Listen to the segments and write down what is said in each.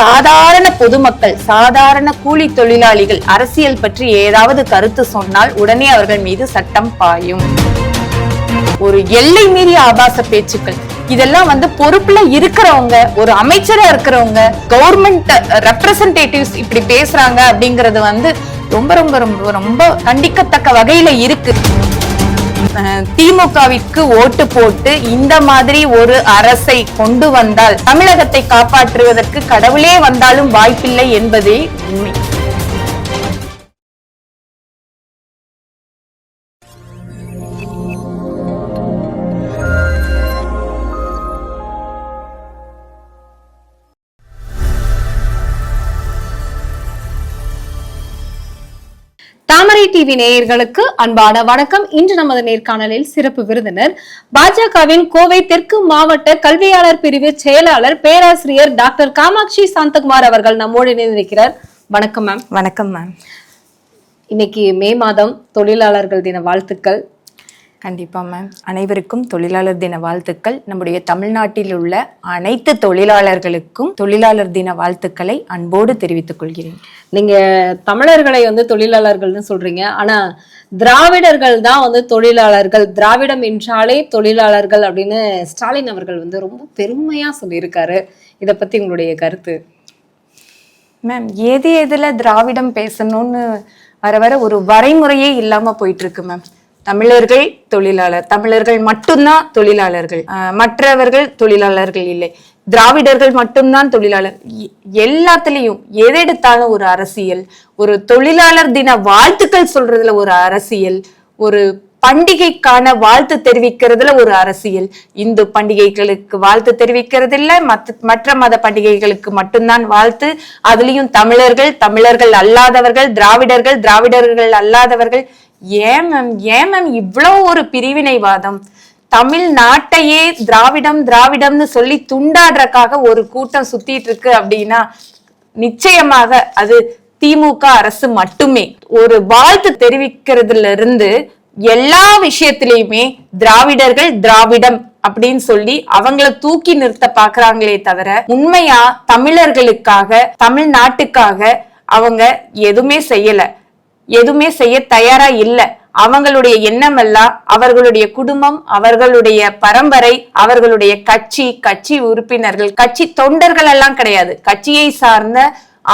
சாதாரண பொதுமக்கள் சாதாரண கூலி தொழிலாளிகள் அரசியல் பற்றி ஏதாவது கருத்து சொன்னால் உடனே அவர்கள் மீது சட்டம் பாயும். ஒரு எல்லை மீறிய ஆபாச பேச்சுக்கள். இதெல்லாம் வந்து பொறுப்புல இருக்கிறவங்க ஒரு அமைச்சரா இருக்கிறவங்க கவர்மெண்ட் ரெப்ரசன்டேட்டிவ்ஸ் இப்படி பேசுறாங்க அப்படிங்கறது வந்து ரொம்ப ரொம்ப ரொம்ப ரொம்ப கண்டிக்கத்தக்க வகையில இருக்கு. திமுகவிற்கு ஓட்டு போட்டு இந்த மாதிரி ஒரு அரசை கொண்டு வந்தால் தமிழகத்தை காப்பாற்றுவதற்கு கடவுளே வந்தாலும் வாய்ப்பில்லை என்பதே உண்மை. தாமரை டிவி நேயர்களுக்கு அன்பான வணக்கம். இன்று நமது நேர்காணலில் சிறப்பு விருந்தினர் பாஜகவின் கோவை தெற்கு மாவட்ட கல்வியாளர் பிரிவு செயலாளர் பேராசிரியர் டாக்டர் காமாட்சி சாந்தகுமார் அவர்கள் நம்மோடு இணைந்திருக்கிறார். வணக்கம் மேம். வணக்கம் மேம். இன்னைக்கு மே மாதம் தொழிலாளர்கள் தின வாழ்த்துக்கள். கண்டிப்பா மேம் அனைவருக்கும் தொழிலாளர் தின வாழ்த்துக்கள். நம்முடைய தமிழ்நாட்டில் உள்ள அனைத்து தொழிலாளர்களுக்கும் தொழிலாளர் தின வாழ்த்துக்களை அன்போடு தெரிவித்துக் கொள்கிறேன். நீங்க தமிழர்களை வந்து தொழிலாளர்கள்னு சொல்றீங்க. ஆனா திராவிடர்கள் தான் வந்து தொழிலாளர்கள். திராவிடம் என்றாலே தொழிலாளர்கள் அப்படின்னு ஸ்டாலின் அவர்கள் வந்து ரொம்ப பெருமையா சொல்லியிருக்காரு. இத பத்தி உங்களுடைய கருத்து? மேம் எது எதுல திராவிடம் பேசணும்னு வர வர ஒரு வரைமுறையே இல்லாம போயிட்டு இருக்கு மேம் தமிழர்கள் தொழிலாளர் தமிழர்கள் மட்டும்தான் தொழிலாளர்கள். மற்றவர்கள் தொழிலாளர்கள் இல்லை. திராவிடர்கள் மட்டும்தான் தொழிலாளர். எல்லாத்துலேயும் எதெடுத்தாலும் ஒரு அரசியல் ஒரு தொழிலாளர் தின வாழ்த்துக்கள் சொல்றதுல ஒரு அரசியல் ஒரு பண்டிகைக்கான வாழ்த்து தெரிவிக்கிறதுல ஒரு அரசியல். இந்து பண்டிகைகளுக்கு வாழ்த்து தெரிவிக்கிறது இல்ல மற்ற மத பண்டிகைகளுக்கு மட்டும்தான் வாழ்த்து. அதுலயும் தமிழர்கள் தமிழர்கள் அல்லாதவர்கள் திராவிடர்கள் திராவிடர்கள் அல்லாதவர்கள் ஏன் மேம் ஏன் மேம் இவ்வளோ ஒரு பிரிவினைவாதம்? தமிழ்நாட்டையே திராவிடம் திராவிடம்னு சொல்லி துண்டாடுறதுக்காக ஒரு கூட்டம் சுத்திட்டு இருக்கு அப்படின்னா நிச்சயமாக அது திமுக அரசு மட்டுமே. ஒரு வாழ்த்து தெரிவிக்கிறதுல இருந்து எல்லா விஷயத்திலயுமே திராவிடர்கள் திராவிடம் அப்படின்னு சொல்லி அவங்கள தூக்கி நிறுத்த பாக்குறாங்களே தவிர உண்மையா தமிழர்களுக்காக தமிழ்நாட்டுக்காக அவங்க எதுவுமே செய்யல. எதுவுமே செய்ய தயாரா இல்ல. அவங்களுடைய எண்ணம் எல்லாம் அவர்களுடைய குடும்பம் அவர்களுடைய பரம்பரை அவர்களுடைய கட்சி கட்சி உறுப்பினர்கள் கட்சி தொண்டர்கள் எல்லாம் கிடையாது. கட்சியை சார்ந்த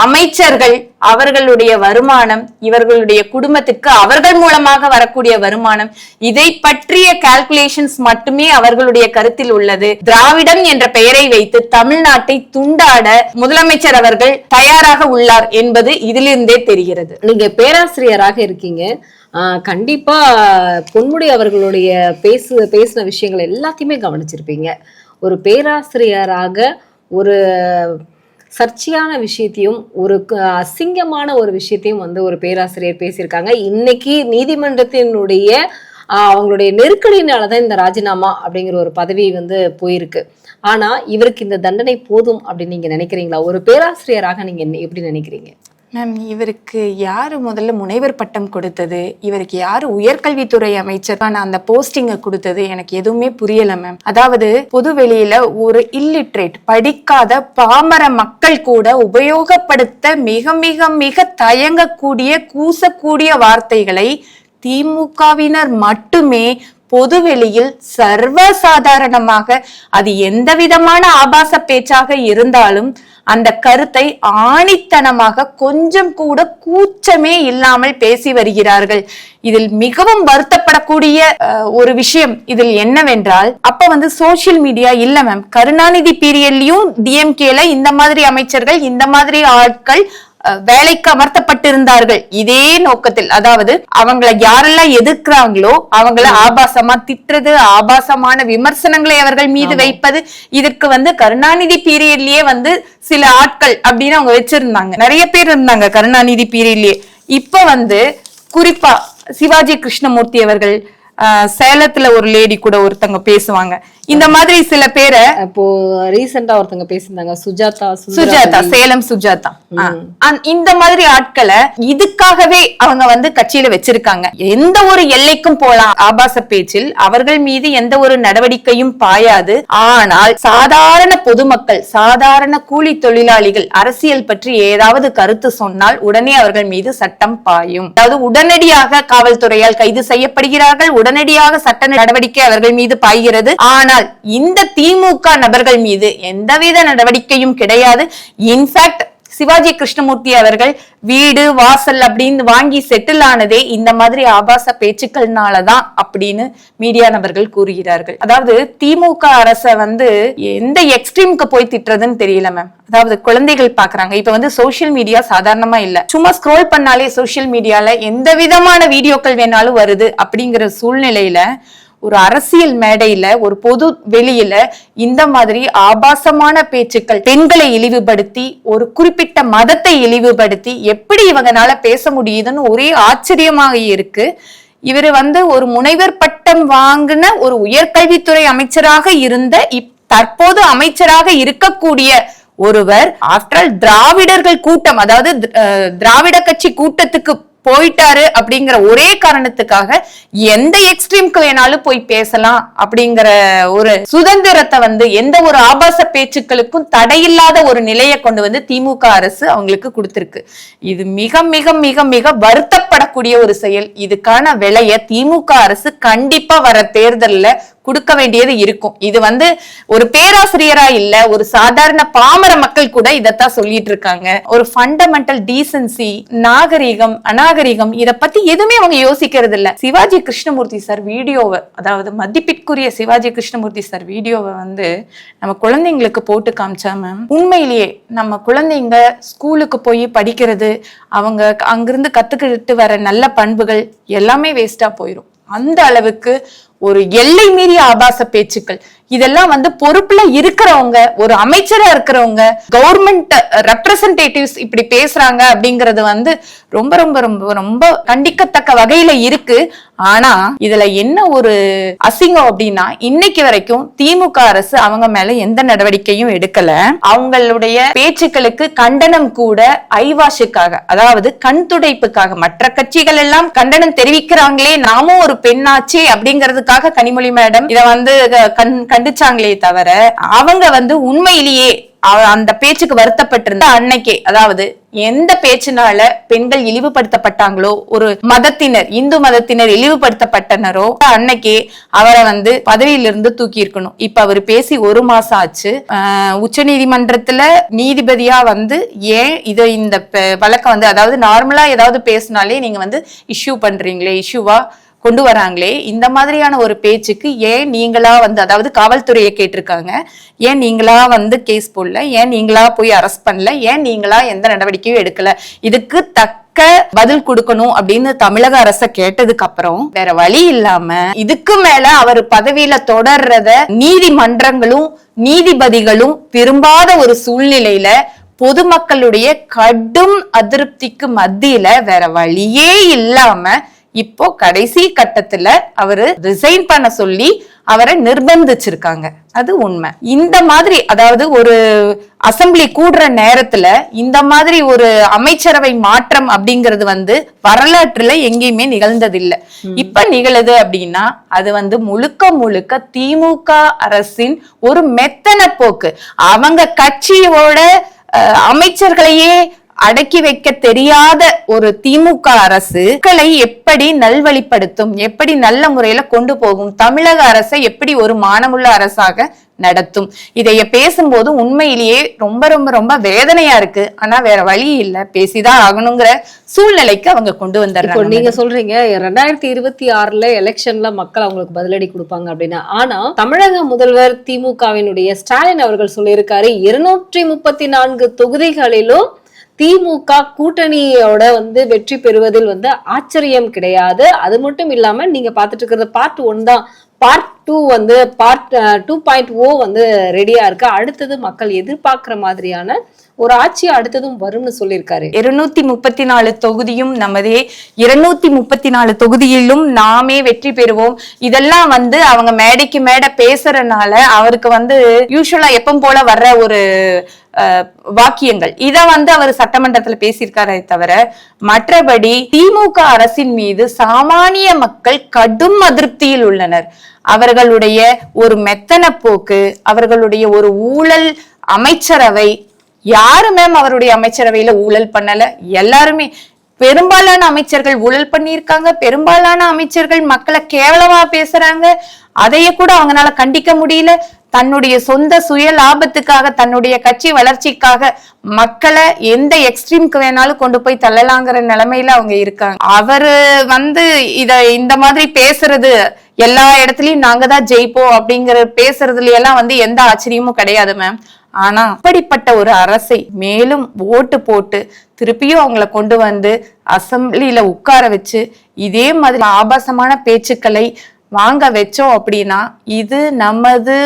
அமைச்சர்கள் அவர்களுடைய வருமானம் இவர்களுடைய குடும்பத்துக்கு அவர்கள் மூலமாக வரக்கூடிய வருமானம் இதை பற்றிய கால்குலேஷன்ஸ் மட்டுமே அவர்களுடைய கருத்தில் உள்ளது. திராவிடம் என்ற பெயரை வைத்து தமிழ்நாட்டை துண்டாட முதலமைச்சர் அவர்கள் தயாராக உள்ளார் என்பது இதிலிருந்தே தெரிகிறது. நீங்க பேராசிரியராக இருக்கீங்க. கண்டிப்பா பொன்முடி அவர்களுடைய பேசு பேசின விஷயங்கள் எல்லாத்தையுமே கவனிச்சிருப்பீங்க. ஒரு பேராசிரியராக ஒரு சர்ச்சையான விஷயத்தையும் ஒரு அசிங்கமான ஒரு விஷயத்தையும் வந்து ஒரு பேராசிரியர் பேசியிருக்காங்க. இன்னைக்கு நீதிமன்றத்தினுடைய ஆஹ் அவங்களுடைய நெருக்கடியினால தான் இந்த ராஜினாமா அப்படிங்கிற ஒரு பதவி வந்து போயிருக்கு. ஆனா இவருக்கு இந்த தண்டனை போதும் அப்படின்னு நீங்க நினைக்கிறீங்களா? ஒரு பேராசிரியராக நீங்க எப்படி நினைக்கிறீங்க? மேம் இவருக்கு யார் முதல்ல முனைவர் பட்டம் கொடுத்தது? இவருக்கு யார் உயர்கல்வித்துறை அமைச்சருக்கான அந்த போஸ்டிங்கை கொடுத்தது? எனக்கு எதுவுமே புரியல மேம். அதாவது பொது வெளியில ஒரு இல்லிட்ரேட் படிக்காத பாமர மக்கள் கூட உபயோகப்படுத்த மிக மிக மிக தயங்கக்கூடிய கூசக்கூடிய வார்த்தைகளை திமுகவினர் மட்டுமே பொதுவெளியில் சர்வசாதாரணமாக அது எந்த விதமான ஆபாச பேச்சாக இருந்தாலும் அந்த கருத்தை ஆணித்தனமாக கொஞ்சம் கூட கூச்சமே இல்லாமல் பேசி வருகிறார்கள். இதில் மிகவும் வருத்தப்படக்கூடிய ஒரு விஷயம் இதில் என்னவென்றால் அப்ப வந்து சோசியல் மீடியா இல்ல மேம் கருணாநிதி பீரியட்லயும் டிஎம்கேல இந்த மாதிரி அமைச்சர்கள் இந்த மாதிரி ஆட்கள் வேலைக்கு அமர்த்தப்பட்டிருந்தார்கள். இதே நோக்கத்தில் அதாவது அவங்கள யாரெல்லாம் எதிர்க்கிறாங்களோ அவங்கள ஆபாசமா திட்டுறது ஆபாசமான விமர்சனங்களை அவர்கள் மீது வைப்பது இதற்கு வந்து கருணாநிதி பீரியட்லயே வந்து சில ஆட்கள் அப்படின்னு அவங்க வச்சிருந்தாங்க. நிறைய பேர் இருந்தாங்க கருணாநிதி பீரியட்லயே. இப்ப வந்து குறிப்பா சிவாஜி கிருஷ்ணமூர்த்தி அவர்கள் சேலத்துல ஒரு லேடி கூட ஒருத்தங்க பேசுவாங்க. இந்த மாதிரி சில பேரை இப்போ ரீசெண்டா ஒருத்தங்க பேசியிருந்தாங்க சுஜாதா சுஜாதா சேலம் சுஜாதா. இந்த மாதிரி ஆட்களை இதுக்காகவே அவங்க வந்து கட்சியில வச்சிருக்காங்க. எந்த ஒரு எல்லைக்கும் போலாம் ஆபாச பேச்சில். அவர்கள் மீது எந்த ஒரு நடவடிக்கையும் பாயாது. ஆனால் சாதாரண பொதுமக்கள் சாதாரண கூலி தொழிலாளிகள் அரசியல் பற்றி ஏதாவது கருத்து சொன்னால் உடனே அவர்கள் மீது சட்டம் பாயும். அதாவது உடனடியாக காவல்துறையால் கைது செய்யப்படுகிறார்கள். உடனடியாக சட்ட நடவடிக்கை அவர்கள் மீது பாய்கிறது. ஆனால் இந்த திமுக நபர்கள் மீது எந்தவித நடவடிக்கையும் கிடையாது. இன்ஃபேக்ட் சிவாஜி கிருஷ்ணமூர்த்தி அவர்கள் வீடு வாசல் அப்படின்னு வாங்கி செட்டில் ஆனதே இந்த மாதிரி ஆபாச பேச்சுக்கள்னாலதான் அப்படின்னு மீடியா நபர்கள் கூறுகிறார்கள். அதாவது திமுக அரச வந்து எந்த எக்ஸ்ட்ரீமுக்கு போய் திட்டுறதுன்னு தெரியல மேம் அதாவது குழந்தைகள் பாக்குறாங்க. இப்ப வந்து சோஷியல் மீடியா சாதாரணமா இல்ல. சும்மா ஸ்க்ரோல் பண்ணாலே சோஷியல் மீடியால எந்த விதமான வீடியோக்கள் வேணாலும் வருது அப்படிங்கிற சூழ்நிலையில ஒரு அரசியல் மேடையில ஒரு பொது வெளியில இந்த மாதிரி ஆபாசமான பேச்சுக்கள் பெண்களை இழிவுபடுத்தி ஒரு குறிப்பிட்ட மதத்தை இழிவுபடுத்தி எப்படி இவங்கனால பேச முடியுதுன்னு ஒரே ஆச்சரியமாக இருக்கு. இவர் வந்து ஒரு முனைவர் பட்டம் வாங்கின ஒரு உயர்கல்வித்துறை அமைச்சராக இருந்த இப் தற்போது அமைச்சராக இருக்கக்கூடிய ஒருவர் ஆஃப்டர் திராவிடர்கள் கூட்டம் அதாவது திராவிட கட்சி கூட்டத்துக்கு போயிட்டாரு அப்படிங்கிற ஒரே காரணத்துக்காக எந்த எக்ஸ்ட்ரீம்க்கு வேணாலும் போய் பேசலாம் அப்படிங்கிற ஒரு சுதந்திரத்தை வந்து எந்த ஒரு ஆபாச பேச்சுக்களுக்கும் தடையில்லாத ஒரு நிலையை கொண்டு வந்து திமுக அரசு அவங்களுக்கு கொடுத்திருக்கு. இது மிக மிக மிக மிக வருத்தப்படக்கூடிய ஒரு செயல். இதுக்கான விலைய திமுக அரசு கண்டிப்பா வர தேர்தல்ல கொடுக்க வேண்டியது இருக்கும். இது வந்து ஒரு பேராசிரியரா இல்ல ஒரு சாதாரண பாமர மக்கள் கூட இதத்தான் சொல்லிட்டு இருக்காங்க. ஒரு ஃபண்டமெண்டல் டீசன்சி நாகரிகம் அநாகரிகம் இத பத்தி எதுவுமே அவங்க யோசிக்கிறது இல்ல. சிவாஜி கிருஷ்ணமூர்த்தி சார் வீடியோவை அதாவது மதிப்பிற்குரிய சிவாஜி கிருஷ்ணமூர்த்தி சார் வீடியோவை வந்து நம்ம குழந்தைங்களுக்கு போட்டு காமிச்சா மேம் உண்மையிலேயே நம்ம குழந்தைங்க ஸ்கூலுக்கு போய் படிக்கிறது அவங்க அங்கிருந்து கத்துக்கிட்டு வர நல்ல பண்புகள் எல்லாமே வேஸ்டா போயிடும் அந்த அளவுக்கு ஒரு எல்லை மீறிய ஆபாச பேச்சுக்கள். இதெல்லாம் வந்து பொறுப்புல இருக்கிறவங்க ஒரு அமைச்சரா இருக்கிறவங்க கவர்மெண்ட் ரெப்ரசன்டேட்டிவ்ஸ் இப்படி பேசுறாங்க அப்படிங்கறது வந்து ரொம்ப ரொம்ப ரொம்ப ரொம்ப கண்டிக்கத்தக்க வகையில இருக்கு. ஆனா இதுல என்ன ஒரு அசிங்கம் அப்படின்னா இன்னைக்கு வரைக்கும் திமுக அரசு அவங்க மேல எந்த நடவடிக்கையும் எடுக்கல. அவங்களுடைய பேச்சுக்களுக்கு கண்டனம் கூட ஐவாஷுக்காக அதாவது கண் துடைப்புக்காக. மற்ற கட்சிகள் எல்லாம் கண்டனம் தெரிவிக்கிறாங்களே நாமும் ஒரு பெண்ணாச்சே அப்படிங்கிறதுக்காக கனிமொழி மேடம் இத வந்து கண் கண்டிச்சாங்களே தவிர அவங்க வந்து உண்மையிலேயே அந்த பேச்சுக்கு வருத்தப்பட்டிருந்த அன்னைக்கே அதாவது எந்த பேச்சினால பெண்கள் இழிவுபடுத்தப்பட்டாங்களோ ஒரு மதத்தினர் இந்து மதத்தினர் இழிவுபடுத்தப்பட்டனரோ அன்னைக்கே அவரை வந்து பதவியிலிருந்து தூக்கி இருக்கணும் இப்ப அவர் பேசி ஒரு மாசம் ஆச்சு. உச்ச நீதிமன்றத்துல நீதிபதியா வந்து ஏன் இதை இந்த வழக்கம் வந்து அதாவது நார்மலா ஏதாவது பேசினாலே நீங்க வந்து இஷ்யூ பண்றீங்களே இஷ்யூவா கொண்டு வராங்களே இந்த மாதிரியான ஒரு பேச்சுக்கு ஏன் நீங்களா வந்து அதாவது காவல்துறையை கேட்டிருக்காங்க ஏன் நீங்களா வந்து கேஸ் போடல ஏன் நீங்களா போய் அரெஸ்ட் பண்ணல ஏன் நீங்களா எந்த நடவடிக்கையும் எடுக்கல இதுக்கு தக்க பதில் கொடுக்கணும் அப்படின்னு தமிழக அரச கேட்டதுக்கு அப்புறம் வேற வழி இல்லாம இதுக்கு மேல அவர் பதவியில தொடர்றத நீதிமன்றங்களும் நீதிபதிகளும் விரும்பாத ஒரு சூழ்நிலையில பொதுமக்களுடைய கடும் அதிருப்திக்கு மத்தியில வேற வழியே இல்லாம இப்போ கடைசி கட்டத்துல அவரு ரிசைன் பண்ண சொல்லி அவரை நிர்பந்திச்சிருக்காங்க. அது உண்மை. இந்த மாதிரி அதாவது ஒரு அசெம்பிளி கூடுற நேரத்துல இந்த மாதிரி ஒரு அமைச்சரவை மாற்றம் அப்படிங்கிறது வந்து வரலாற்றுல எங்கேயுமே நிகழ்ந்ததில்லை. இப்ப நிகழுது அப்படின்னா அது வந்து முழுக்க முழுக்க திமுக அரசின் ஒரு மெத்தன போக்கு. அவங்க கட்சியோட அமைச்சர்களையே அடக்கி வைக்க தெரியாத ஒரு திமுக அரசு மக்களை எப்படி நல்வழிப்படுத்தும் எப்படி நல்ல முறையில கொண்டு போகும் தமிழக அரசை எப்படி ஒரு மானமுள்ள அரசாக நடத்தும்? இதைய பேசும்போது உண்மையிலேயே ரொம்ப ரொம்ப ரொம்ப வேதனையா இருக்கு. ஆனா வேற வழி இல்ல. பேசிதான் ஆகணுங்கிற சூழ்நிலைக்கு அவங்க கொண்டு வந்துடுறாங்க. நீங்க சொல்றீங்க ரெண்டாயிரத்தி இருபத்தி ஆறுல எலெக்ஷன்ல மக்கள் அவங்களுக்கு பதிலடி கொடுப்பாங்க அப்படின்னு ஆனா தமிழக முதல்வர் திமுகவினுடைய ஸ்டாலின் அவர்கள் சொல்லியிருக்காரு இருநூற்றி முப்பத்தி நான்கு தொகுதிகளிலும் திமுக கூட்டணியோட வந்து வெற்றி பெறுவதில் வந்து ஆச்சரியம் கிடையாது. அது மட்டும் இல்லாம நீங்க பாத்துட்டு இருக்கிறது பார்ட் ஒன் தான். பார்ட் டூ வந்து பார்ட் டூ பாயிண்ட் ஓ வந்து ரெடியா இருக்கு. அடுத்தது மக்கள் எதிர்பார்க்கிற மாதிரியான ஒரு ஆட்சி அடுத்ததும் வரும்னு சொல்லியிருக்காரு. இருநூத்தி முப்பத்தி நாலு தொகுதியும் நமதே இருநூத்தி முப்பத்தி நாலு தொகுதியிலும் நாமே வெற்றி பெறுவோம். இதெல்லாம் வந்து அவங்க மேடைக்கு மேடை பேசுறதுனால அவருக்கு வந்து யூஸ்வலா எப்பவும் போல வர்ற ஒரு அஹ், வாக்கியங்கள். இத வந்து அவர் சட்டமன்றத்துல பேசியிருக்காரே தவிர மற்றபடி திமுக அரசின் மீது சாமானிய மக்கள் கடும் அதிருப்தியில் உள்ளனர். அவர்களுடைய ஒரு மெத்தன போக்கு அவர்களுடைய ஒரு ஊழல் அமைச்சரவை யாருமே மேம் அவருடைய அமைச்சரவையில ஊழல் பண்ணல? எல்லாருமே பெரும்பாலான அமைச்சர்கள் ஊழல் பண்ணியிருக்காங்க. பெரும்பாலான அமைச்சர்கள் மக்களை கேவலமா பேசுறாங்க. அதைய கூட அவங்களால கண்டிக்க முடியல. தன்னுடைய சொந்த சுய லாபத்துக்காக தன்னுடைய கட்சி வளர்ச்சிக்காக மக்களை எந்த எக்ஸ்ட்ரீம்க்கு வேணாலும் கொண்டு போய் தள்ளலாங்கிற நிலைமையில அவங்க இருக்காங்க. அவரு வந்து இத இந்த மாதிரி பேசுறது எல்லா இடத்துலயும் நாங்க தான் ஜெயிப்போம் அப்படிங்கிற பேசுறதுல எல்லாம் வந்து எந்த ஆச்சரியமும் கிடையாது மேம் ஆனா அப்படிப்பட்ட ஒரு அரசை மேலும் ஓட்டு போட்டு திருப்பியும் அவங்கள கொண்டு வந்து அசம்பிளியில உட்கார வச்சு இதே மாதிரி ஆபாசமான பேச்சுக்களை வாங்க வச்சோம் அப்படின்னா இது நமது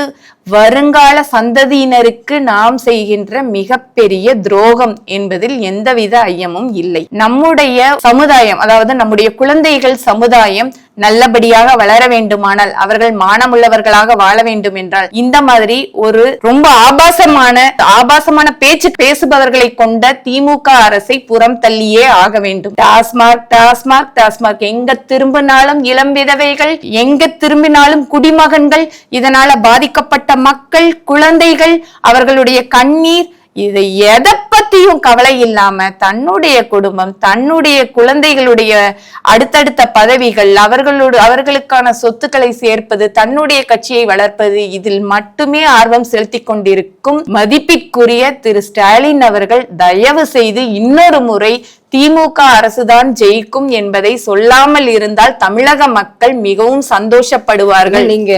வருங்கால சந்ததியினருக்கு நாம் செய்கின்ற மிகப்பெரிய துரோகம் என்பதில் எந்தவித ஐயமும் இல்லை. நம்முடைய சமுதாயம் அதாவது நம்முடைய குழந்தைகள் சமுதாயம் நல்லபடியாக வளர வேண்டுமானால் அவர்கள் மானமுள்ளவர்களாக வாழ வேண்டும் என்றால் இந்த மாதிரி ஒரு ரொம்ப ஆபாசமான ஆபாசமான பேச்சு பேசுபவர்களை கொண்ட திமுக அரசை புறம் தள்ளியே ஆக வேண்டும். டாஸ்மாக் டாஸ்மாக் டாஸ்மாக். எங்க திரும்பினாலும் இளம் விதவைகள் எங்க திரும்பினாலும் குடிமகன்கள் இதனால பாதிக்கப்பட்ட மக்கள் குழந்தைகள் அவர்களுடைய கண்ணீர் இது எதை பத்தியும் கவலை இல்லாம தன்னுடைய குடும்பம் தன்னுடைய குழந்தைகளுடைய அடுத்தடுத்த பதவிகள் அவர்களோடு அவர்களுக்கான சொத்துக்களை சேர்ப்பது தன்னுடைய கட்சியை வளர்ப்பது இதில் மட்டுமே ஆர்வம் செலுத்தி கொண்டிருக்கும் மதிப்பிற்குரிய திரு ஸ்டாலின் அவர்கள் தயவு செய்து இன்னொரு முறை திமுக அரசுதான் ஜெயிக்கும் என்பதை சொல்லாமல் இருந்தால் தமிழக மக்கள் மிகவும் சந்தோஷப்படுவார்கள். நீங்க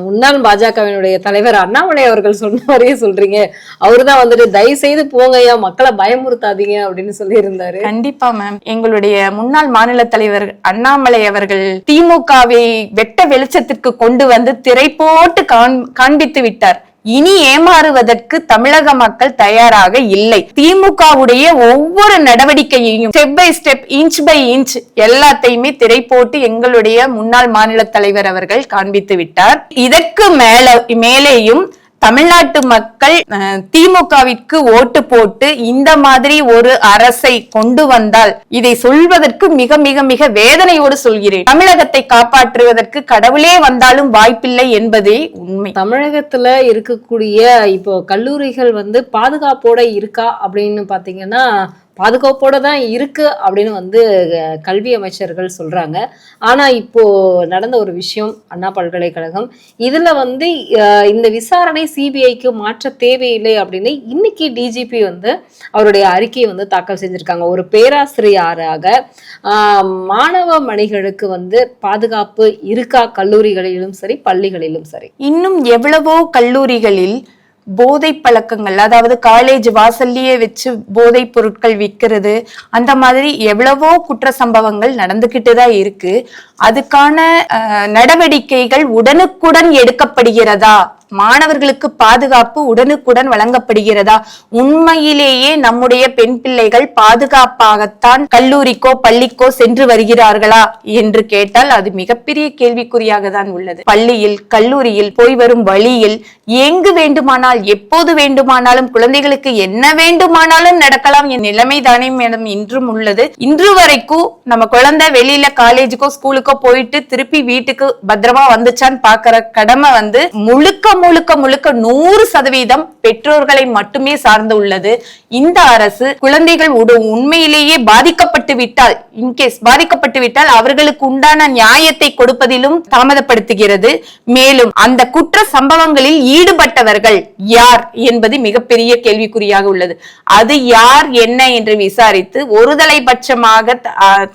முன்னாள் பாஜகவினுடைய தலைவர் அண்ணாமலை அவர்கள் சொன்ன மாதிரியே சொல்றீங்க. அவருதான் வந்துட்டு தயவு செய்து போங்கய்யா மக்களை பயமுறுத்தாதீங்க அப்படின்னு சொல்லி இருந்தாரு கண்டிப்பா மேம் எங்களுடைய முன்னாள் மாநில தலைவர் அண்ணாமலை அவர்கள் திமுகவை வெட்ட வெளிச்சத்திற்கு கொண்டு வந்து திரை போட்டு காண்- காண்பித்து விட்டார். இனி ஏமாறுவதற்கு தமிழக மக்கள் தயாராக இல்லை. திமுகவுடைய ஒவ்வொரு நடவடிக்கையையும் step by step inch by inch எல்லாத்தையுமே திரை போட்டு எங்களுடைய முன்னாள் மாநில தலைவர் அவர்கள் காண்பித்து விட்டார். இதற்கு மேல மேலேயும் தமிழ்நாட்டு மக்கள் அஹ், திமுகவிற்கு ஓட்டு போட்டு இந்த மாதிரி ஒரு அரசை கொண்டு வந்தால் இதை சொல்வதற்கு மிக மிக மிக வேதனையோடு சொல்கிறேன். தமிழகத்தை காப்பாற்றுவதற்கு கடவுளே வந்தாலும் வாய்ப்பில்லை என்பதே உண்மை. தமிழகத்துல இருக்கக்கூடிய இப்போ கல்லூரிகள் வந்து பாதுகாப்போட இருக்கா அப்படின்னு பாத்தீங்கன்னா பாதுகாப்போட தான் இருக்கு அப்படின்னு வந்து கல்வி அமைச்சர்கள் சொல்றாங்க. ஆனா இப்போ நடந்த ஒரு விஷயம் அண்ணா பல்கலைக்கழகம். இதுல வந்து இந்த விசாரணை சிபிஐக்கு மாற்ற தேவையில்லை அப்படின்னு இன்னைக்கு டிஜிபி வந்து அவருடைய அறிக்கையை வந்து தாக்கல் செஞ்சிருக்காங்க. ஒரு பேராசிரியராக மாணவ மணிகளுக்கு வந்து பாதுகாப்பு இருக்கா? கல்லூரிகளிலும் சரி பள்ளிகளிலும் சரி. இன்னும் எவ்வளவோ கல்லூரிகளில் போதை பழக்கங்கள் அதாவது காலேஜ் வாசல்லையே வச்சு போதைப் பொருட்கள் விற்கிறது அந்த மாதிரி எவ்வளவோ குற்ற சம்பவங்கள் நடந்துகிட்டு தான் இருக்கு. அதுக்கான அஹ், நடவடிக்கைகள் உடனுக்குடன் எடுக்கப்படுகிறதா மாணவர்களுக்கு பாதுகாப்பு உடனுக்குடன் வழங்கப்படுகிறதா? உண்மையிலேயே நம்முடைய பெண் பிள்ளைகள் பாதுகாப்பாகத்தான் கல்லூரிக்கோ பள்ளிக்கோ சென்று வருகிறார்களா என்று கேட்டால் அது மிகப்பெரிய கேள்விக்குறியாக தான் உள்ளது. பள்ளியில் கல்லூரியில் போய் வரும் வழியில் எங்கு வேண்டுமானால் எப்போது வேண்டுமானாலும் குழந்தைகளுக்கு என்ன வேண்டுமானாலும் நடக்கலாம் என் நிலைமை தானே மேடம் இன்றும் உள்ளது. இன்று வரைக்கும் நம்ம குழந்தை வெளியில காலேஜுக்கோ ஸ்கூலுக்கோ போயிட்டு திருப்பி வீட்டுக்கு பத்திரமா வந்துச்சான்னு பாக்குற கடமை வந்து முழுக்க முழுக்க முழுக்க நூறு சதவீதம் பெற்றோர்களை மட்டுமே சார்ந்து உள்ளது. இந்த அரசு குழந்தைகள் உண்மையிலேயே பாதிக்கப்பட்டு விட்டால் இன்கேஸ் பாதிக்கப்பட்டு விட்டால் அவர்களுக்கு உண்டான நியாயத்தை கொடுப்பதிலும் தாமதப்படுத்துகிறது. மேலும் அந்த குற்ற சம்பவங்களில் ஈடுபட்டவர்கள் யார் என்பது மிகப்பெரிய கேள்விக்குறியாக உள்ளது. அது யார் என்ன என்று விசாரித்து ஒருதலை பட்சமாக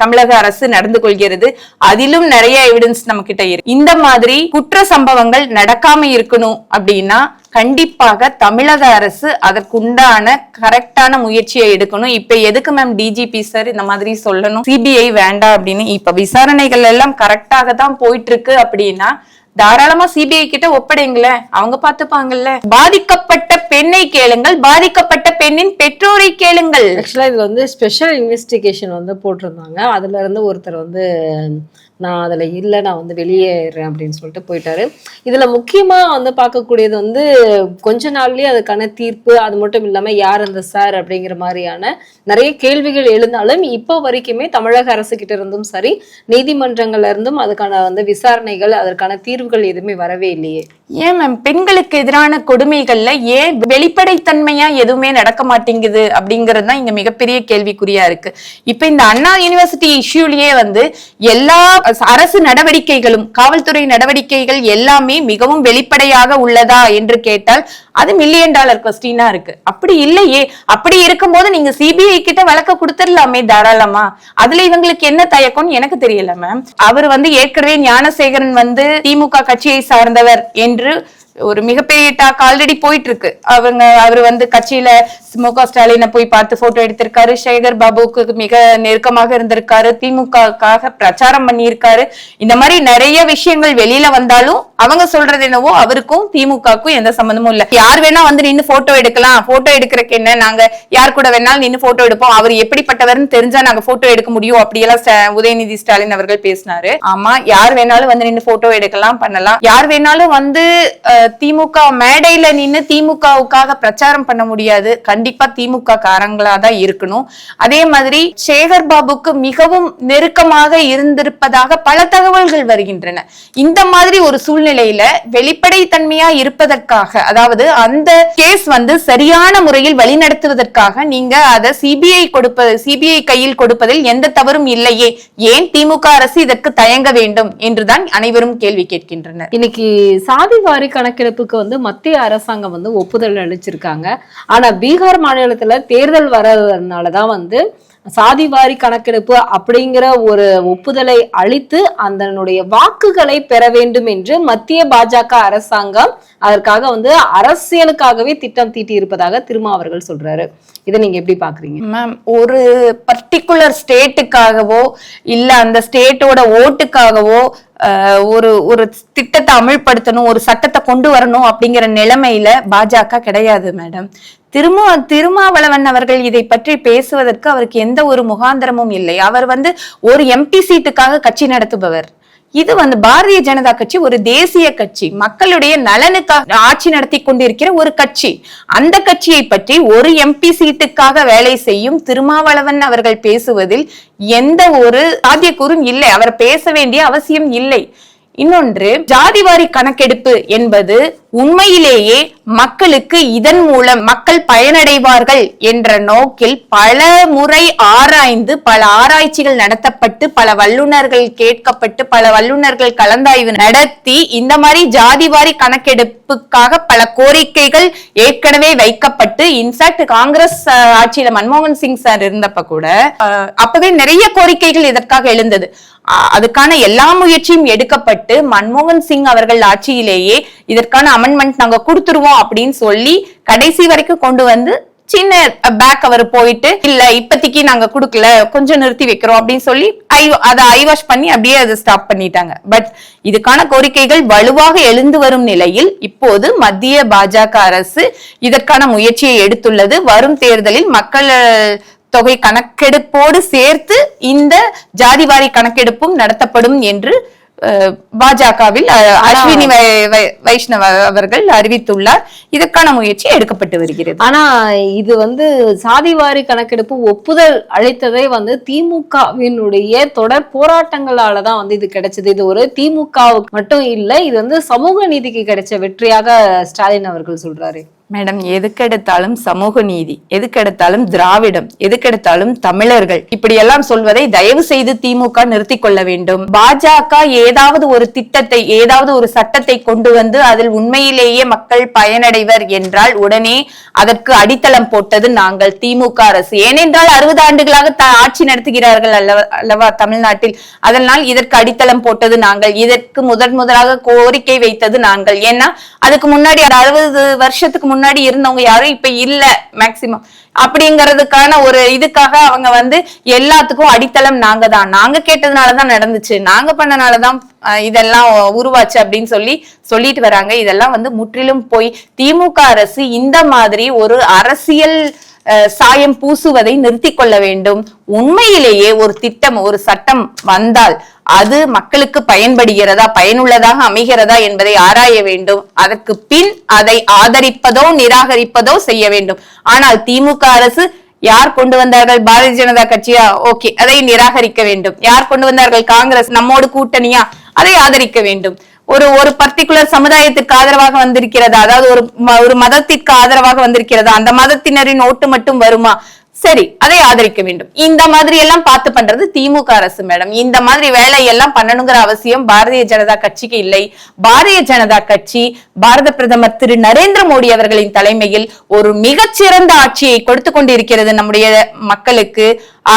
தமிழக அரசு நடந்து கொள்கிறது. அதிலும் நிறைய எவிடன்ஸ் நம்ம கிட்ட இருக்கு. இந்த மாதிரி குற்ற சம்பவங்கள் நடக்காம இருக்கணும் அப்படின்னா கண்டிப்பாக தமிழக அரசு அதற்குண்டான கரெக்டான முயற்சியை எடுக்கணும். இப்ப எதுக்கு மேம் டிஜிபி சார் இந்த மாதிரி சொல்லணும்? சிபிஐ வேண்டாம் அப்படின்னு. இப்ப விசாரணைகள் எல்லாம் கரெக்டாக தான் போயிட்டு இருக்கு அப்படின்னா தாராளமா சிபிஐ கிட்ட ஒப்படைங்களேன். அவங்க பாத்துப்பாங்கல்ல பாதிக்கப்பட்ட பெண்ணை கேளுங்கள். பாதிக்கப்பட்ட பெண்ணின் பெற்றோரை கேளுங்கள். ஆக்சுவலா இது வந்து ஸ்பெஷல் இன்வெஸ்டிகேஷன் வந்து போட்டிருந்தாங்க. அதுல இருந்து ஒருத்தர் வந்து நான் அதில் இல்லை நான் வந்து வெளியேறேன் அப்படின்னு சொல்லிட்டு போயிட்டாரு. இதில் முக்கியமாக வந்து பார்க்கக்கூடியது வந்து கொஞ்ச நாள்லயே அதுக்கான தீர்ப்பு அது மட்டும் இல்லாமல் யார் அந்த சார் அப்படிங்கிற மாதிரியான நிறைய கேள்விகள் எழுந்தாலும் இப்போ வரைக்குமே தமிழக அரசு கிட்ட இருந்தும் சரி நீதிமன்றங்கள்ல இருந்தும் அதுக்கான வந்து விசாரணைகள் அதற்கான தீர்வுகள் எதுவுமே வரவே இல்லையே. ஏன் மேம் பெண்களுக்கு எதிரான கொடுமைகள்ல ஏன் வெளிப்படைத்தன்மையா எதுவுமே நடக்க மாட்டேங்குது அப்படிங்கிறது தான் இங்க மிகப்பெரிய கேள்விக்குறியா இருக்கு. இப்ப இந்த அண்ணா யூனிவர்சிட்டி இஷ்யூலயே வந்து எல்லா அரசு நடவடிக்கைகளும் காவல்துறை நடவடிக்கைகள் எல்லாமே மிகவும் வெளிப்படையாக உள்ளதா என்று கேட்டால் அது மில்லியன் டாலர் கொஸ்டினா இருக்கு. அப்படி இல்லையே. அப்படி இருக்கும்போது நீங்க சிபிஐ கிட்ட வழக்க கொடுத்துடலாமே தாராளமா? அதுல இவங்களுக்கு என்ன தயக்கம்னு எனக்கு தெரியல மேம் அவர் வந்து ஏற்கனவே ஞானசேகரன் வந்து திமுக கட்சியை சார்ந்தவர் என்று ஒரு மிகப்பெரிய டாக் ஆல்ரெடி போயிட்டு இருக்கு அவங்க அவர் வந்து கட்சியில மு க ஸ்டாலினை போய் பார்த்து போட்டோ எடுத்திருக்காரு. சேகர் பாபுவுக்கு மிக நெருக்கமாக இருந்திருக்காரு. திமுகவுக்காக பிரச்சாரம் பண்ணியிருக்காரு. இந்த மாதிரி நிறைய விஷயங்கள் வெளியில வந்தாலும் அவங்க சொல்றது என்னவோ அவருக்கும் திமுகவுக்கும் எந்த சம்பந்தமும் இல்ல. யார் வேணா வந்து நின்னு போட்டோ எடுக்கலாம். போட்டோ எடுக்கிறக்கு என்ன? நாங்க யார் கூட வேணாலும் நின்று போட்டோ எடுப்போம். அவர் எப்படிப்பட்டவர்னு தெரிஞ்சா நாங்க போட்டோ எடுக்க முடியும். அப்படியெல்லாம் உதயநிதி ஸ்டாலின் அவர்கள் பேசினாரு. ஆமா யார் வேணாலும் வந்து நின்று போட்டோ எடுக்கலாம் பண்ணலாம். யார் வேணாலும் வந்து திமுக மேடையில நின்னு திமுகவுக்காக பிரச்சாரம் பண்ண முடியாது. கண்டிப்பா திமுக காரங்களா தான் இருக்கணும். அதே மாதிரி சேகர் பாபுக்கு மிகவும் நெருக்கமாக இருந்திருப்பதாக பல தகவல்கள் வருகின்றன. இந்த மாதிரி ஒரு சூழ்நிலையில வெளிப்படைத்தன்மையா இருப்பதற்காக அதாவது அந்த கேஸ் வந்து சரியான முறையில் வழிநடத்துவதற்காக நீங்க அதை சிபிஐ கொடுப்பது சிபிஐ கையில் கொடுப்பதில் எந்த தவறும் இல்லையே. ஏன் திமுக அரசு இதற்கு தயங்க வேண்டும்? என்றுதான் அனைவரும் கேள்வி கேட்கின்றனர். இன்னைக்கு சாதி வாரி கணக்கெடுப்புக்கு வந்து மத்திய அரசாங்கம் வந்து ஒப்புதல் அளிச்சிருக்காங்க. ஆனா பீகார் மாநிலத்துல தேர்தல் வர்றதுனாலதான் வந்து சாதி வாரி கணக்கெடுப்பு அப்படிங்கிற ஒரு ஒப்புதலை அளித்து அதனுடைய வாக்குகளை பெற வேண்டும் என்று மத்திய பாஜக அரசாங்கம் அதற்காக வந்து அரசியலுக்காகவே திட்டம் தீட்டி இருப்பதாக திருமாவர்கள் சொல்றாரு. இதை நீங்க எப்படி பாக்குறீங்க? மேம் ஒரு பர்டிகுலர் ஸ்டேட்டுக்காகவோ இல்ல அந்த ஸ்டேட்டோட ஓட்டுக்காகவோ ஒரு ஒரு திட்டத்தை அமல்படுத்தணும் ஒரு சட்டத்தை கொண்டு வரணும் அப்படிங்கிற நிலைமையில பாஜக கிடையாது மேடம். திருமா திருமாவளவன் அவர்கள் இதை பற்றி பேசுவதற்கு அவருக்கு எந்த ஒரு முகாந்திரமும் இல்லை. அவர் வந்து ஒரு எம்பி சீட்டுக்காக கட்சி நடத்துபவர். இது வந்து பாரதிய ஜனதா கட்சி ஒரு தேசிய கட்சி. மக்களுடைய நலனுக்காக ஆட்சி நடத்தி கொண்டிருக்கிற ஒரு கட்சி. அந்த கட்சியை பற்றி ஒரு எம்பி சீட்டுக்காக வேலை செய்யும் திருமாவளவன் அவர்கள் பேசுவதில் எந்த ஒரு சாத்தியக்கூறும் இல்லை. அவர் பேச வேண்டிய அவசியம் இல்லை. இன்னொன்று ஜாதிவாரி கணக்கெடுப்பு என்பது உண்மையிலேயே மக்களுக்கு இதன் மூலம் மக்கள் பயனடைவார்கள் என்ற நோக்கில் பல முறை ஆராய்ந்து பல ஆராய்ச்சிகள் நடத்தப்பட்டு பல வல்லுநர்கள் கேட்கப்பட்டு பல வல்லுநர்கள் கலந்தாய்வு நடத்தி இந்த மாதிரி ஜாதிவாரி கணக்கெடுப்புக்காக பல கோரிக்கைகள் ஏற்கனவே வைக்கப்பட்டு இன்ஃபேக்ட் காங்கிரஸ் ஆட்சியில மன்மோகன் சிங் சார் இருந்தப்ப கூட அஹ், அப்பவே நிறைய கோரிக்கைகள் இதற்காக எழுந்தது. அதுக்கான எல்லா முயற்சியும் எடுக்கப்பட்டு மன்மோகன் சிங் அவர்கள் ஆட்சியிலேயே இதற்கான அமெண்ட்மெண்ட் நாங்க கொடுத்துருவோம் அப்படின்னு சொல்லி கடைசி வரைக்கும் கொண்டு வந்து சின்ன பேக் அவர் போயிட்டு இல்ல இப்பத்திக்கு நாங்க கொடுக்கல கொஞ்சம் நிறுத்தி வைக்கிறோம் அப்படின்னு சொல்லி ஐ அதை ஐவாஷ் பண்ணி அப்படியே அதை ஸ்டாப் பண்ணிட்டாங்க. பட் இதுக்கான கோரிக்கைகள் வலுவாக எழுந்து வரும் நிலையில் இப்போது மத்திய பாஜக அரசு இதற்கான முயற்சியை எடுத்துள்ளது. வரும் தேர்தலில் மக்கள் தொகை கணக்கெடுப்போடு சேர்த்து இந்த ஜாதிவாரி கணக்கெடுப்பும் நடத்தப்படும் என்று பாஜகவில் அஸ்வினி வைஷ்ணவ அவர்கள் அறிவித்துள்ளார். இதற்கான முயற்சி எடுக்கப்பட்டு வருகிறது. ஆனா இது வந்து சாதிவாரி கணக்கெடுப்பு ஒப்புதல் அளித்ததே வந்து திமுகவினுடைய தொடர் போராட்டங்களால தான் வந்து இது கிடைச்சது. இது ஒரு திமுகவுக்கு மட்டும் இல்ல இது வந்து சமூக நீதிக்கு கிடைச்ச வெற்றியாக ஸ்டாலின் அவர்கள் சொல்றாரு. மேடம் எதுக்கெடுத்தாலும் சமூக நீதி எதுக்கெடுத்தாலும் திராவிடம் எதுக்கெடுத்தாலும் தமிழர்கள். இப்படி எல்லாம் சொல்வதை தயவு செய்து திமுக நிறுத்தி கொள்ள வேண்டும். பாஜக ஏதாவது ஒரு திட்டத்தை ஏதாவது ஒரு சட்டத்தை கொண்டு வந்து அதில் உண்மையிலேயே மக்கள் பயனடைவர் என்றால் உடனே அதற்கு அடித்தளம் போட்டது நாங்கள் திமுக அரசு. ஏனென்றால் அறுபது ஆண்டுகளாக ஆட்சி நடத்துகிறார்கள் அல்லவா அல்லவா தமிழ்நாட்டில். அதனால் இதற்கு அடித்தளம் போட்டது நாங்கள் இதற்கு முதன் முதலாக கோரிக்கை வைத்தது நாங்கள். ஏன்னா அதுக்கு முன்னாடி அறுபது வருஷத்துக்கு முன்னாடி இருந்தவங்க யாரும் இப்ப இல்ல மேக்சிமம் அப்படிங்கறதுக்கான ஒரு இதுக்காக அவங்க வந்து எல்லாத்துக்கும் அடித்தளம் நாங்க தான் நாங்க கேட்டதுனாலதான் நடந்துச்சு. நாங்க பண்ணனாலதான் இதெல்லாம் உருவாச்சு அப்படின்னு சொல்லி சொல்லிட்டு வராங்க. இதெல்லாம் வந்து முற்றிலும் போய் திமுக அரசு இந்த மாதிரி ஒரு அரசியல் சாயம் பூசுவதை நிறுத்தி கொள்ள வேண்டும். உண்மையிலேயே ஒரு திட்டம் ஒரு சட்டம் வந்தால் அது மக்களுக்கு பயன்படுகிறதா பயனுள்ளதாக அமைகிறதா என்பதை ஆராய வேண்டும். அதற்கு பின் அதை ஆதரிப்பதோ நிராகரிப்பதோ செய்ய வேண்டும். ஆனால் திமுக அரசு யார் கொண்டு வந்தார்கள்? பாரதிய ஜனதா கட்சியா? ஓகே அதை நிராகரிக்க வேண்டும். யார் கொண்டு வந்தார்கள்? காங்கிரஸ் நம்மோடு கூட்டணியா? அதை ஆதரிக்க வேண்டும். ஒரு ஒரு பர்டிகுலர் சமுதாயத்திற்கு ஆதரவாக வந்திருக்கிறதா? அதாவது ஒரு ம- ஒரு மதத்திற்கு ஆதரவாக வந்திருக்கிறதா? அந்த மதத்தினரின் ஓட்டு மட்டும் வருமா? சரி அதை ஆதரிக்க வேண்டும். இந்த மாதிரி எல்லாம் பார்த்து பண்றது திமுக அரசு மேடம். இந்த மாதிரி வேலையெல்லாம் பண்ணணுங்கிற அவசியம் பாரதிய ஜனதா கட்சிக்கு இல்லை. பாரதிய ஜனதா கட்சி பாரத பிரதமர் திரு நரேந்திர மோடி அவர்களின் தலைமையில் ஒரு மிகச்சிறந்த ஆட்சியை கொடுத்து கொண்டிருக்கிறது நம்முடைய மக்களுக்கு.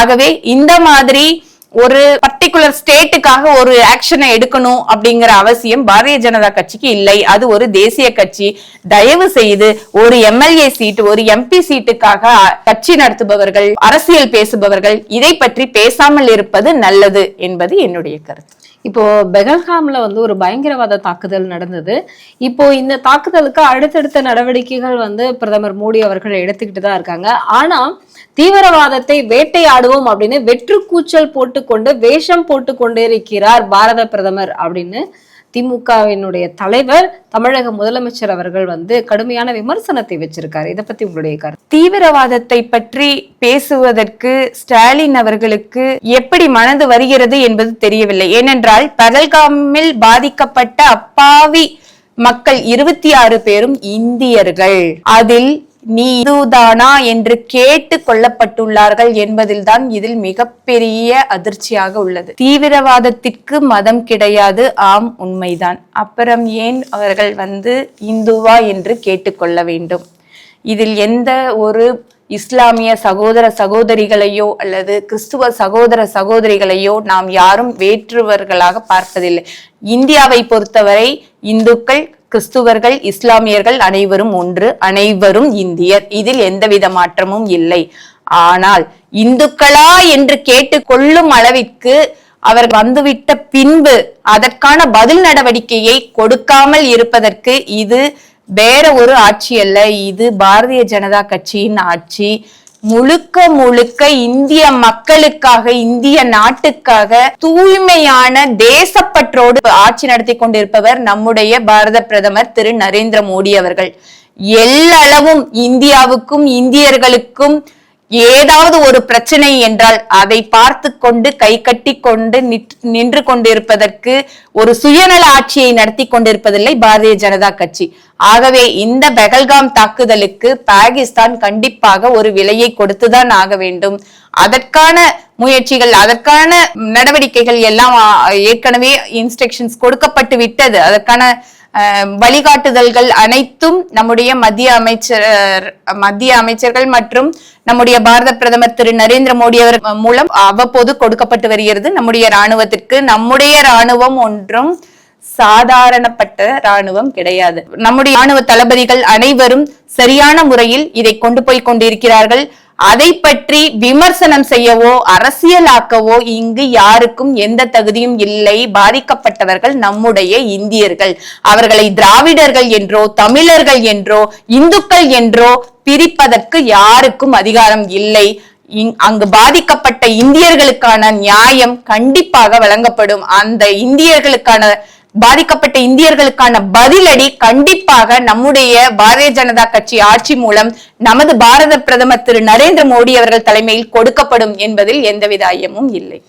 ஆகவே இந்த மாதிரி ஒரு பர்டிகுலர் ஸ்டேட்டுக்காக ஒரு ஆக்ஷனை எடுக்கணும் அப்படிங்கிற அவசியம் பாரதிய ஜனதா கட்சிக்கு இல்லை. அது ஒரு தேசிய கட்சி. தயவு செய்து ஒரு எம்எல்ஏ சீட் ஒரு எம்பி சீட்டுக்காக கட்சி நடத்துபவர்கள் அரசியல் பேசுபவர்கள் இதை பற்றி பேசாமல் இருப்பது நல்லது என்பது என்னுடைய கருத்து. இப்போ பெகல்காம்ல வந்து ஒரு பயங்கரவாத தாக்குதல் நடந்தது. இப்போ இந்த தாக்குதலுக்கு அடுத்தடுத்த நடவடிக்கைகள் வந்து பிரதமர் மோடி அவர்கள் எடுத்துக்கிட்டு தான் இருக்காங்க. ஆனா தீவிரவாதத்தை வேட்டையாடுவோம் அப்படின்னு வெற்று கூச்சல் போட்டுக்கொண்டு வேஷம் போட்டு கொண்டிருக்கிறார் பாரத பிரதமர் அப்படின்னு திமுகவினுடைய தலைவர் தமிழக முதலமைச்சர் அவர்கள் வந்து கடுமையான விமர்சனத்தை வச்சிருக்காரு. இதை பத்தி உங்களுடைய கருத்து? தீவிரவாதத்தை பற்றி பேசுவதற்கு ஸ்டாலின் அவர்களுக்கு எப்படி மனது வருகிறது என்பது தெரியவில்லை. ஏனென்றால் பகல்காமில் பாதிக்கப்பட்ட அப்பாவி மக்கள் இருபத்தி ஆறு பேரும் இந்தியர்கள். அதில் நீ இதுதானா என்று கேட்டு கொள்ளப்பட்டுள்ளார்கள் என்பதில்தான் இதில் மிகப்பெரிய அதிர்ச்சியாக உள்ளது. தீவிரவாதத்திற்கு மதம் கிடையாது ஆம் உண்மைதான். அப்புறம் ஏன் அவர்கள் வந்து இந்துவா என்று கேட்டுக்கொள்ள வேண்டும்? இதில் எந்த ஒரு இஸ்லாமிய சகோதர சகோதரிகளையோ அல்லது கிறிஸ்துவ சகோதர சகோதரிகளையோ நாம் யாரும் வேற்றுவர்களாக பார்ப்பதில்லை. இந்தியாவை பொறுத்தவரை இந்துக்கள் கிறிஸ்துவர்கள் இஸ்லாமியர்கள் அனைவரும் ஒன்று அனைவரும் இந்தியர். இதில் எந்தவித மாற்றமும் இல்லை. ஆனால் இந்துக்களா என்று கேட்டுக்கொள்ளும் அளவிற்கு அவர் வந்துவிட்ட பின்பு அதற்கான பதில் நடவடிக்கையை கொடுக்காமல் இருப்பதற்கு இது வேற ஒரு ஆட்சி அல்ல. இது பாரதிய ஜனதா கட்சியின் ஆட்சி. முழுக்க முழுக்க இந்திய மக்களுக்காக இந்திய நாட்டுக்காக தூய்மையான தேசப்பற்றோடு ஆட்சி நடத்தி கொண்டிருப்பவர் நம்முடைய பாரத பிரதமர் திரு நரேந்திர மோடி அவர்கள். எல்லளவும் இந்தியாவுக்கும் இந்தியர்களுக்கும் ஏதாவது ஒரு பிரச்சனை என்றால் அதை பார்த்து கொண்டு கை கட்டி கொண்டு நின்று கொண்டிருப்பதற்கு ஒரு சுயநல ஆட்சியை நடத்தி கொண்டிருப்பதில்லை பாரதிய ஜனதா கட்சி. ஆகவே இந்த பெகல்காம் தாக்குதலுக்கு பாகிஸ்தான் கண்டிப்பாக ஒரு விலையை கொடுத்துதான் ஆக வேண்டும். அதற்கான முயற்சிகள் அதற்கான நடவடிக்கைகள் எல்லாம் ஏற்கனவே இன்ஸ்ட்ரக்ஷன்ஸ் கொடுக்கப்பட்டு விட்டது. அதற்கான வழிகாட்டுதல்கள் அனைத்தும் நம்முடைய மத்திய அமைச்சர் மத்திய அமைச்சர்கள் மற்றும் நம்முடைய பாரத பிரதமர் திரு நரேந்திர மோடி அவர் மூலம் அவ்வப்போது கொடுக்கப்பட்டு வருகிறது. நம்முடைய ராணுவத்திற்கு நம்முடைய ராணுவம் ஒன்றும் சாதாரணப்பட்ட ராணுவம் கிடையாது. நம்முடைய ராணுவ தளபதிகள் அனைவரும் சரியான முறையில் இதை கொண்டு போய் கொண்டிருக்கிறார்கள். அதை பற்றி விமர்சனம் செய்யவோ அரசியலாக்கவோ இங்கு யாருக்கும் எந்த தகுதியும் இல்லை. பாதிக்கப்பட்டவர்கள் நம்முடைய இந்தியர்கள். அவர்களை திராவிடர்கள் என்றோ தமிழர்கள் என்றோ இந்துக்கள் என்றோ பிரிப்பதற்கு யாருக்கும் அதிகாரம் இல்லை. அங்கு பாதிக்கப்பட்ட இந்தியர்களுக்கான நியாயம் கண்டிப்பாக வழங்கப்படும். அந்த இந்தியர்களுக்கான பாதிக்கப்பட்ட இந்தியர்களுக்கான பதிலடி கண்டிப்பாக நம்முடைய பாரதிய ஜனதா கட்சி ஆட்சி மூலம் நமது பாரத பிரதமர் திரு நரேந்திர மோடி அவர்கள் தலைமையில் கொடுக்கப்படும் என்பதில் எந்தவித ஐயமும் இல்லை.